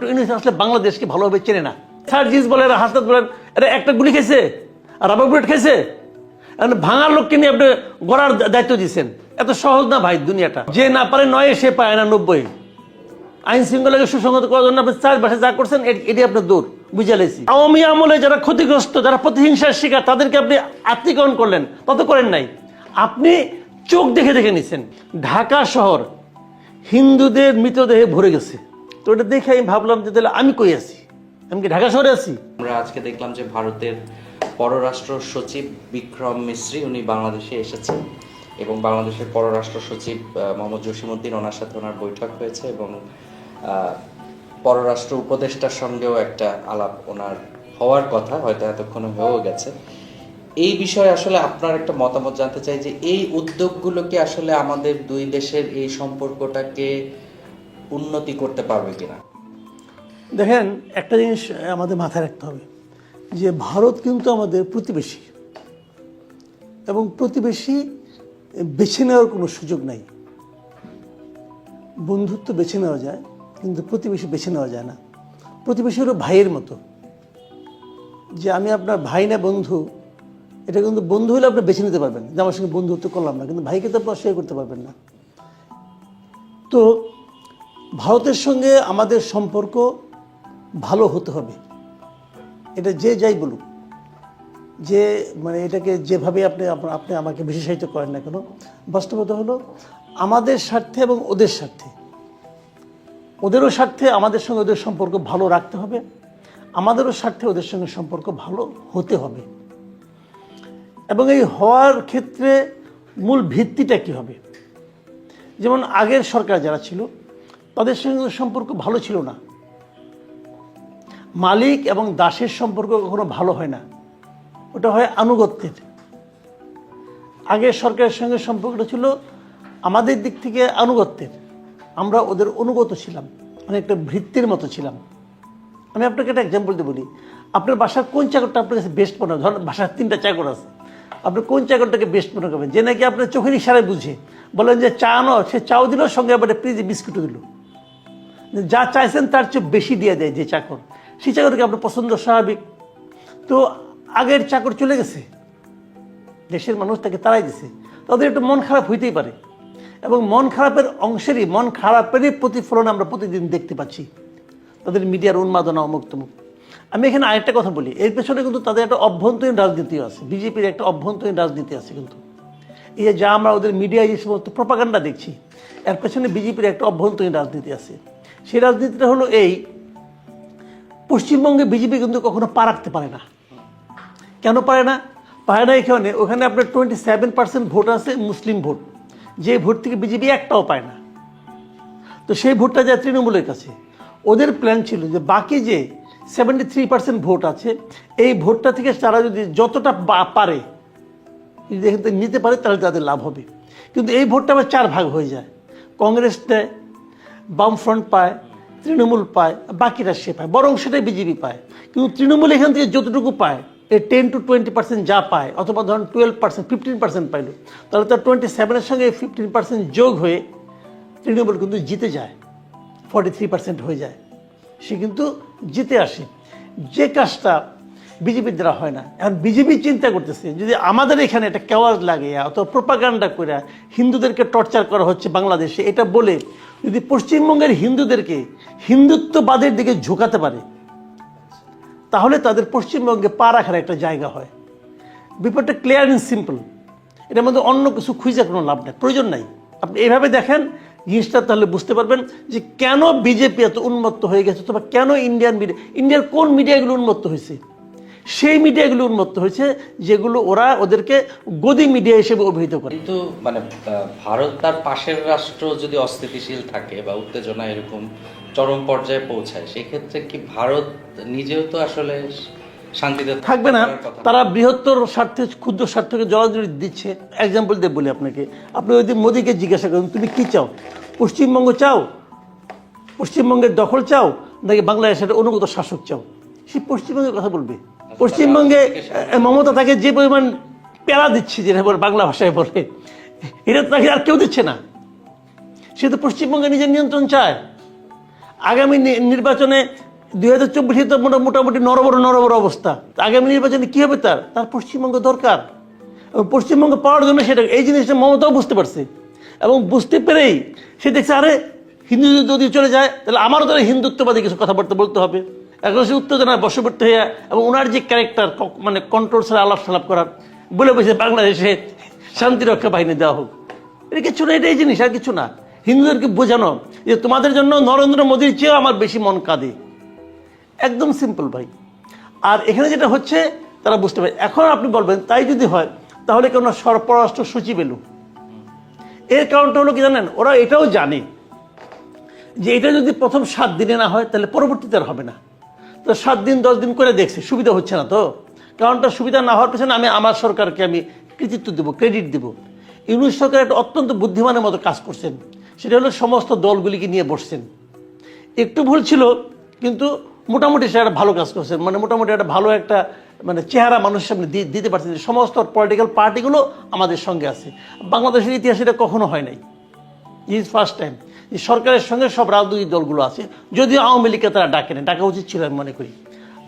Doctor Yunus আসলে বাংলাদেশকে ভালোভাবে চেনে না। সার্জিস বলেন হাসনাত বলেন, এরা একটা গুলি খেয়েছে, আর রাবার বুলেট খেয়েছে। ভাঙার লোককে নিয়ে আপনি গড়ার দায়িত্ব দিচ্ছেন। এত সহজ না ভাই দুনিয়াটা। যে না পারে নয় সে পায় না নব্বই। আইন শৃঙ্খলাকে সুসংগত করার জন্য আপনি চার মাসে যা করছেন, এটি আপনার দূর, বুঝে লেছি। আওয়ামী আমলে যারা ক্ষতিগ্রস্ত, যারা প্রতিহিংসার শিকার, তাদেরকে আপনি আত্মীকরণ করলেন তত করেন নাই। আপনি চোখ দেখে দেখে নিছেন ঢাকা শহর হিন্দুদের মৃতদেহে ভরে গেছে। ওটা দেখে আমি ভাবলাম যে তাহলে আমি কই আছি? আমি কি ঢাকা শহরে আছি? আমরা আজকে দেখলাম যে ভারতের পররাষ্ট্র সচিব বিক্রম মিশ্রি, উনি বাংলাদেশে এসেছেন এবং বাংলাদেশের পররাষ্ট্র সচিব মোহাম্মদ জসিমউদ্দিন ওনার সাথে ওনার বৈঠক হয়েছে এবং পররাষ্ট্র উপদেষ্টার সঙ্গেও একটা আলাপ ওনার হওয়ার কথা, হয়তো এতক্ষণ হয়েও গেছে। এই বিষয়ে আসলে আপনার একটা মতামত জানতে চাই যে এই উদ্যোগগুলোকে আসলে আমাদের দুই দেশের এই সম্পর্কটাকে উন্নতি করতে পারবে কিনা? দেখেন, একটা জিনিস আমাদের মাথায় রাখতে হবে যে ভারত কিন্তু আমাদের প্রতিবেশী এবং প্রতিবেশী বেছে নেওয়ার কোনো সুযোগ নাই। বন্ধুত্ব বেছে নেওয়া যায়, কিন্তু প্রতিবেশী বেছে নেওয়া যায় না। প্রতিবেশী হলো ভাইয়ের মতো। যে আমি আপনার ভাই না বন্ধু, এটা কিন্তু বন্ধু হলে আপনি বেছে নিতে পারবেন যে আমার সঙ্গে বন্ধুত্ব করলাম না, কিন্তু ভাইকে তো আপনি অস্বীকার করতে পারবেন না। তো ভারতের সঙ্গে আমাদের সম্পর্ক ভালো হতে হবে। এটা যে যাই বলুক, যে মানে এটাকে যেভাবে আপনি আপনি আমাকে বিশেষায়িত করেন না কেন, বাস্তবতা হলো আমাদের স্বার্থে এবং ওদের স্বার্থে। ওদেরও স্বার্থে আমাদের সঙ্গে ওদের সম্পর্ক ভালো রাখতে হবে, আমাদেরও স্বার্থে ওদের সঙ্গে সম্পর্ক ভালো হতে হবে। এবং এই হওয়ার ক্ষেত্রে মূল ভিত্তিটা কী হবে? যেমন আগের সরকার যারা ছিল তাদের সঙ্গে সম্পর্ক ভালো ছিল না। মালিক এবং দাসের সম্পর্ক কখনো ভালো হয় না। ওটা হয় আনুগত্যের। আগের সরকারের সঙ্গে সম্পর্কটা ছিল আমাদের দিক থেকে আনুগত্যের। আমরা ওদের অনুগত ছিলাম একটা ভৃত্তির মতো ছিলাম। আমি আপনাকে একটা এক্সাম্পল দিয়ে বলি। আপনার বাসার কোন চাকরটা আপনার কাছে বেস্ট মনে হয়? ধরেন বাসার তিনটা চাকর আছে। আপনি কোন চাকরটাকে বেস্ট মনে করবেন? যে নাকি আপনার চোখের ইশারায় বুঝে। বলেন যে চা আনো, সে চাও দিল, সঙ্গে আবার প্লিজে বিস্কুটও দিল। যা চাইছেন তার চেয়ে বেশি দিয়ে দেয় যে চাকর। সেই চাকরকে আপনার পছন্দ স্বাভাবিক। তো আগের চাকর চলে গেছে। দেশের মানুষ তাকে তাড়াই দিছে। তাদের একটু মন খারাপ হইতেই পারে। এবং মন খারাপের অংশেরই, মন খারাপেরই প্রতিফলন আমরা প্রতিদিন দেখতে পাচ্ছি। তাদের মিডিয়ার উন্মাদনা অমুক তমুক আমি এখানে আরেকটা কথা বলি। এর পেছনে কিন্তু তাদের একটা অভ্যন্তরীণ রাজনীতিও আছে। বিজেপির একটা অভ্যন্তরীণ রাজনীতি আছে কিন্তু। এই যে যা আমরা ওদের মিডিয়ায় যে সমস্ত প্রপাগান্ডা দেখছি, এর পেছনে বিজেপির একটা অভ্যন্তরীণ রাজনীতি আছে। সেই রাজনীতিটা হলো এই, পশ্চিমবঙ্গে বিজেপি কিন্তু কখনো পা রাখতে পারে না। কেন পারে না? পারে না এখানে, ওখানে আপনার টোয়েন্টি সেভেন পার্সেন্ট ভোট আছে মুসলিম ভোট। যে ভোট থেকে বিজেপি একটাও পায় না। তো সেই ভোটটা যায় তৃণমূলের কাছে। ওদের প্ল্যান ছিল যে বাকি যে সেভেন্টি থ্রি পার্সেন্ট ভোট আছে, এই ভোটটা থেকে তারা যদি যতটা পারে, যদি নিতে পারে, তাহলে তাদের লাভ হবে। কিন্তু এই ভোটটা আবার চার ভাগ হয়ে যায়। কংগ্রেস দেয় বামফ্রন্ট পায়, তৃণমূল পায় বাকিরা সে পায়। বরং সেটাই বিজেপি পায়। কিন্তু তৃণমূল এখান থেকে যতটুকু পায় এই টেন টু টোয়েন্টি পার্সেন্ট যা পায়, অথবা ধরুন টুয়েলভ পার্সেন্ট ফিফটিন পার্সেন্ট পাইলো, তাহলে তার টোয়েন্টি সেভেনের সঙ্গে ফিফটিন পার্সেন্ট যোগ হয়ে তৃণমূল কিন্তু জিতে যায় ফর্টি থ্রি পার্সেন্ট হয়ে যায়। সে কিন্তু জিতে আসে। যে কাজটা বিজেপির দ্বারা হয় না। এখন বিজেপি চিন্তা করতেছে, যদি আমাদের এখানে একটা কেওয়াজ লাগে অথবা প্রোপাগান্ডা করে হিন্দুদেরকে টর্চার করা হচ্ছে বাংলাদেশে, এটা বলে যদি পশ্চিমবঙ্গের হিন্দুদেরকে হিন্দুত্ববাদের দিকে ঝোঁকাতে পারে, তাহলে তাদের পশ্চিমবঙ্গে পা রাখার একটা জায়গা হয়। ব্যাপারটা ক্লিয়ার অ্যান্ড সিম্পল এটার মধ্যে অন্য কিছু খুঁজে কোনো লাভ নেই, প্রয়োজন নাই। আপনি এভাবে দেখেন, জিনিসটা তাহলে বুঝতে পারবেন যে কেন বিজেপি এত উন্মত্ত হয়ে গেছে, অথবা কেন ইন্ডিয়ান মিডিয়া ইন্ডিয়ার কোন মিডিয়াগুলো উন্মত্ত হয়েছে? সেই মিডিয়াগুলো উন্মত্ত হয়েছে যেগুলো ওরা ওদেরকে গদি মিডিয়া হিসেবে অভিহিত করে। কিন্তু মানে ভারত তার পাশের রাষ্ট্র যদি অস্থিতিশীল থাকে বা উত্তেজনা এরকম চরম পর্যায়ে পৌঁছায় সেক্ষেত্রে কি ভারত নিজেও তো আসলে শান্তিতে থাকবে না। তারা বৃহত্তর স্বার্থে ক্ষুদ্র স্বার্থকে জলাজলি দিচ্ছে। এক্সাম্পল দিয়ে বলি আপনাকে। আপনি যদি মোদীকে জিজ্ঞাসা করেন তুমি কি চাও? পশ্চিমবঙ্গ চাও? পশ্চিমবঙ্গের দখল চাও? নাকি বাংলাদেশের অনুগত শাসক চাও? সে পশ্চিমবঙ্গের কথা বলবে। পশ্চিমবঙ্গে মমতা তাকে যে পরিমাণ প্যারা দিচ্ছে, যেটা বাংলা ভাষায় বলে, এটা তাকে আর কেউ দিচ্ছে না। সে তো পশ্চিমবঙ্গে নিজের নিয়ন্ত্রণ চায়। আগামী নির্বাচনে দুই হাজার চব্বিশে তো মোটামুটি নরবর নরবর অবস্থা। আগামী নির্বাচনে কি হবে তার? তার পশ্চিমবঙ্গ দরকার। পশ্চিমবঙ্গ পাওয়ার জন্য সেটা, এই জিনিসটা মমতাও বুঝতে পারছে। এবং বুঝতে পেরেই সে দেখছে, আরে হিন্দু যদি চলে যায়, তাহলে আমারও তাহলে হিন্দুত্ববাদী কিছু কথাবার্তা বলতে হবে। এখন সে উত্তেজনায় বশবর্তী হয়ে এবং ওনার যে ক্যারেক্টার মানে কন্ট্রোল ছাড়া আলাপ সালাপ করার, বলে বসে বাংলাদেশে শান্তিরক্ষা বাহিনী দেওয়া হোক। এটা কিছু না, এটাই জিনিস, আর কিছু না। হিন্দুদেরকে বোঝানো যে তোমাদের জন্য নরেন্দ্র মোদীর চেয়েও আমার বেশি মন কাঁদে। একদম সিম্পল ভাই। আর এখানে যেটা হচ্ছে, তারা বুঝতে পারে। এখন আপনি বলবেন, তাই যদি হয়, তাহলে কেন সরপরাষ্ট্র সচিব এলো? এর কারণটা হলো কি জানেন, ওরা এটাও জানে যে এটা যদি প্রথম সাত দিনে না হয়, তাহলে পরবর্তীতে আর হবে না। তো সাত দিন, দশ দিন করে দেখছে, সুবিধা হচ্ছে না তো। কারণটা সুবিধা না হওয়ার পেছনে আমি আমার সরকারকে আমি কৃতিত্ব দেব ক্রেডিট দেব। ইউনুস সরকার একটা অত্যন্ত বুদ্ধিমানের মতো কাজ করছেন। সেটা হলো সমস্ত দলগুলিকে নিয়ে বসছেন। একটু ভুল ছিল, কিন্তু মোটামুটি সে একটা ভালো কাজ করছেন। মানে মোটামুটি একটা ভালো একটা মানে চেহারা মানুষের সামনে দিতে পারছেন সমস্ত পলিটিক্যাল পার্টিগুলো আমাদের সঙ্গে আছে। বাংলাদেশের ইতিহাসে এটা কখনো হয় নাই। ইজ ফার্স্ট টাইম সরকারের সঙ্গে সব রাজনৈতিক দলগুলো আছে। যদিও আওয়ামী লীগকে তারা ডাকে না ডাকা উচিত ছিল আমি মনে করি।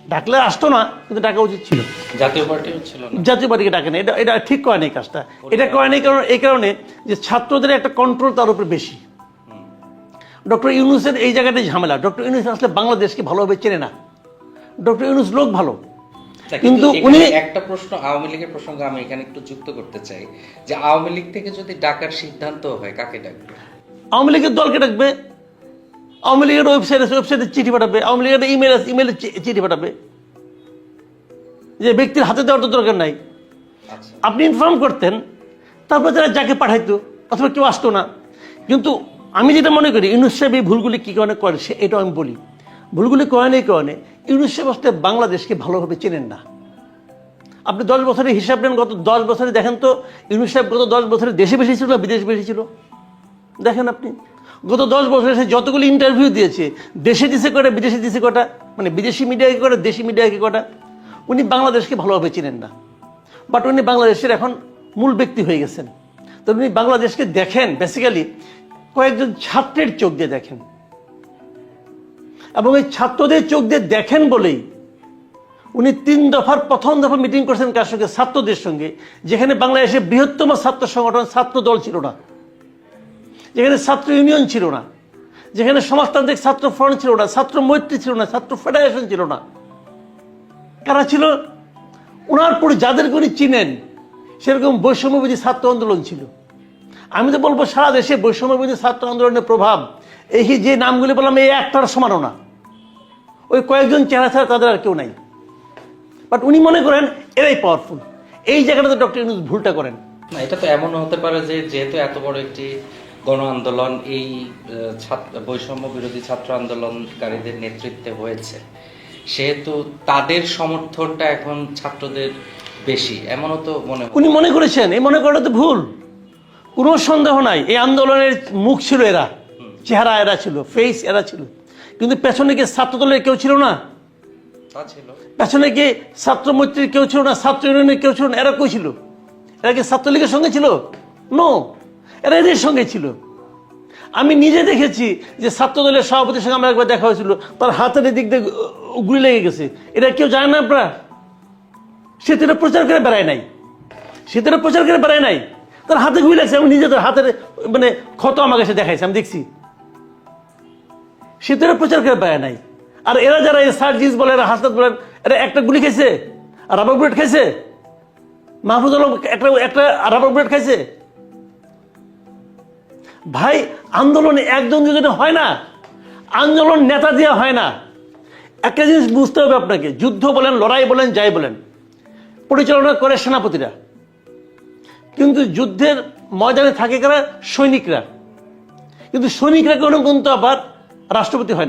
ডাকলে আসতো না কিন্তু ডাকা উচিত ছিল। জাতীয় পার্টিও ছিল না। জাতীয় পার্টিকে ডাকে না এটা এটা ঠিক করে না এই কাজটা। এটা করে না এই কারণে এই কারণে যে ছাত্রদের একটা কন্ট্রোল তার উপরে বেশি। ডক্টর ইউনুসের এই জায়গাটাই ঝামেলা। ডক্টর ইউনুস আসলে বাংলাদেশকে ভালোভাবে চেনে না। ডক্টর ইউনুস লোক ভালো। কিন্তু উনি একটা প্রশ্ন আওয়ামী লীগের প্রসঙ্গে আমি এখানে একটু যুক্ত করতে চাই। যে আওয়ামী লীগ থেকে যদি ডাকার সিদ্ধান্ত হয় কাকে ডাকবে? আওয়ামী লীগের দলকে ডাকবে আওয়ামী লীগের ওয়েবসাইট আছে ওয়েবসাইটে চিঠি পাঠাবে আওয়ামী লীগের ইমেল আছে ইমেলে চিঠি পাঠাবে। যে ব্যক্তির হাতে দেওয়ার তো দরকার নাই। আচ্ছা। আপনি ইনফর্ম করতেন তারপর তারা যাকে পাঠাইতো অথবা কেউ আসতো না। কিন্তু আমি যেটা মনে করি ইউনুস সাহেব এই ভুলগুলি কী কারণে করে সে এটাও আমি বলি। ভুলগুলি করেন এই কারণে ইউনুস সাহেব আসলে বাংলাদেশকে ভালোভাবে চেনেন না। আপনি দশ বছরের হিসাব নেন গত দশ বছরে দেখেন তো ইউনুস সাহেব গত দশ বছরে দেশে বেশি ছিল না বিদেশে বেশি ছিল? দেখেন আপনি, গত দশ বছরে সে যতগুলি ইন্টারভিউ দিয়েছে, দেশে দিছে কটা বিদেশে দিছে কটা মানে বিদেশি মিডিয়াকে কটা দেশি মিডিয়াকে কটা উনি বাংলাদেশকে ভালোভাবে চিনেন না। বাট উনি বাংলাদেশের এখন মূল ব্যক্তি হয়ে গেছেন। তো উনি বাংলাদেশকে দেখেন বেসিক্যালি কয়েকজন ছাত্রের চোখ দিয়ে দেখেন। এবং এই ছাত্রদের চোখ দিয়ে দেখেন বলেই উনি তিন দফার প্রথম দফা মিটিং করছেন কার সঙ্গে? ছাত্রদের সঙ্গে, যেখানে বাংলাদেশে বৃহত্তম ছাত্র সংগঠন ছাত্র দল ছিল না। যেখানে ছাত্র ইউনিয়ন ছিল না, যেখানে সমাজতান্ত্রিক ছাত্র ফ্রন্ট ছিল না, ছাত্র মৈত্রী ছিল না, ছাত্র ফেডারেশন ছিল না। কারা ছিল? ওনার পরে যাদেরকে উনি চিনেন, সেরকম বৈষম্যবিধি ছাত্র আন্দোলন ছিল। আমি তো বলব সারা দেশে বৈষম্যবিধি ছাত্র আন্দোলনের প্রভাব, এই যে নামগুলি বললাম, এই একটার সমানও না। ওই কয়েকজন চেহারা ছাড়া তাদের আর কেউ নাই। বাট উনি মনে করেন, এরাই পাওয়ারফুল এই জায়গাটাতে ডক্টর ইউনুস ভুলটা করেন। এটা তো এমন হতে পারে যে, যেহেতু এত বড় একটি গণ আন্দোলন এই ছাত্র বৈষম্য বিরোধী ছাত্র আন্দোলনকারীদের নেতৃত্বে হয়েছে। সেহেতু তাদের সমর্থনটা এখন ছাত্রদের বেশি এমনও তো মনে উনি মনে করেছেন এই মনে করাটা তো ভুল। কোনো সন্দেহ নাই এই আন্দোলনের মুখ ছিল এরা চেহারা এরা ছিল ফেস এরা ছিল। কিন্তু পেছনে গিয়ে ছাত্র দলের কেউ ছিল না। ছিল। পেছনে গিয়ে ছাত্র মৈত্রীর কেউ ছিল না ছাত্র ইউনিয়নের কেউ ছিল না এরা কেউ ছিল? এরা কি ছাত্রলীগের সঙ্গে ছিল? নো এরা এদের সঙ্গে ছিল। আমি নিজে দেখেছি যে ছাত্র দলের সভাপতির সঙ্গে আমার একবার দেখা হয়েছিল। তার হাতের দিক দিয়ে গুলি লেগে গেছে। এটা কেউ জানে না আপনারা? সে তো প্রচার করে বেড়ায় নাই। সে তো প্রচার করে বেড়ায় নাই। তার হাতে গুলি লাগছে আমি নিজে তার হাতের মানে ক্ষত আমাকে সে দেখাইছে। আমি দেখছি। সে তো প্রচার করে বেড়ায় নাই। আর এরা যারা এই সার্জিস বলে এরা হাসপাত বলেন, এরা একটা গুলি খাইছে? আর রাবার বুলেট খাইছে? মাহফুজ আলম একটা একটা রাবার বুলেট খাইছে? ভাই, আন্দোলন একজন দুজনে হয় না, আন্দোলন নেতা দিয়ে হয় না, একটা জিনিস বুঝতে হবে আপনাকে, যুদ্ধ বলেন, লড়াই বলেন, যাই বলেন, পরিচালনা করে সেনাপতিরা। কিন্তু যুদ্ধের ময়দানে থাকে কারা? সৈনিকরা। কিন্তু সৈনিকরা কোনো কিন্তু আবার রাষ্ট্রপতি হয় না।